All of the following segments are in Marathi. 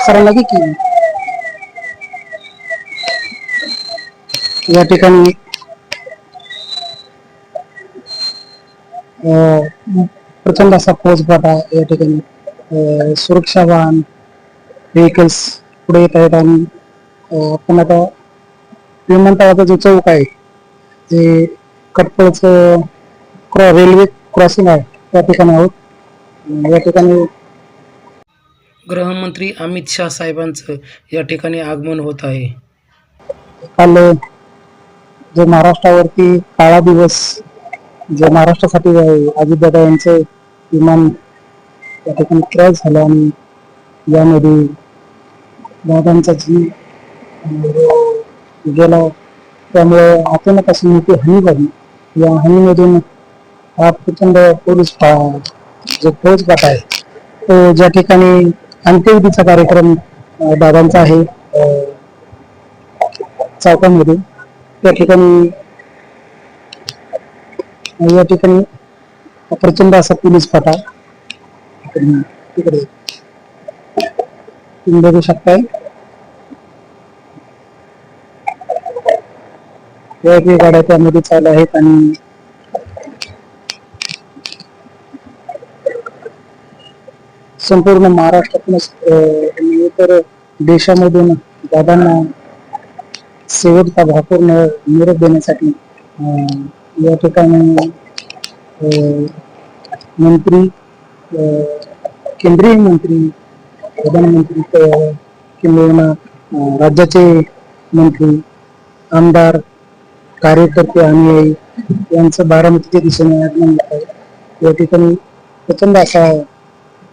सरांना की केली. या ठिकाणी अं, प्रचंड असा फौजफाटा या ठिकाणी सुरक्षा वाहन व्हेकल्स पुढे येत आहेत आणि आपण आता विमानतळाचा जो चौक आहे जे कटपळच रेल्वे क्रॉसिंग आहे त्या ठिकाणी आहोत. या ठिकाणी गृहमंत्री अमित शाह साहेबांचं या ठिकाणी आगमन होत आहे. काल जे महाराष्ट्रावरती काळा दिवस जे महाराष्ट्रासाठी आहे अजितदादा यांचं विमान त्या ठिकाणी क्रॅश झालं आणि यामध्ये दादांचा जीव गेला. त्यामुळे अचानक अशी मोठी हानी झाली. या हानीमधून हा प्रचंड पोलीस जो फौज गट आहे तो ज्या ठिकाणी अंत्यविधीचा कार्यक्रम बाबांचा दादांचा आहे चौकामध्ये. त्या ठिकाणी या ठिकाणी प्रचंड असा पोलीस फाटा तिकडे तिकडे तुम्ही बघू शकताय. वेगवेगळ्या गाड्या त्यामध्ये चालू आहेत आणि संपूर्ण महाराष्ट्रातूनच इतर देशामधून दादांना शेवटचा भाकूर निरोप देण्यासाठी अं, या ठिकाणी अं, मंत्री केंद्रीय मंत्री प्रधानमंत्री किंबहुना राज्याचे मंत्री आमदार कार्यकर्ते अनुयायी यांचं बारामतीच्या दिशेने आगमन होत आहे या ठिकाणी प्रचंड असा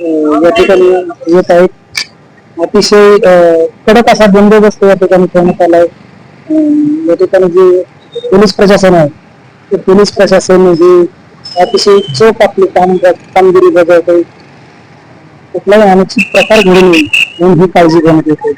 या ठिकाणी येत आहेत. अतिशय कडक असा बंदोबस्त या ठिकाणी ठेवण्यात आलाय. या ठिकाणी जे पोलीस प्रशासन आहे ते पोलीस प्रशासन हे अतिशय चोख आपली काम कामगिरी बजावत आहे कुठलाही अनुचित प्रकार घडू नये म्हणून ही काळजी घेण्यात येते.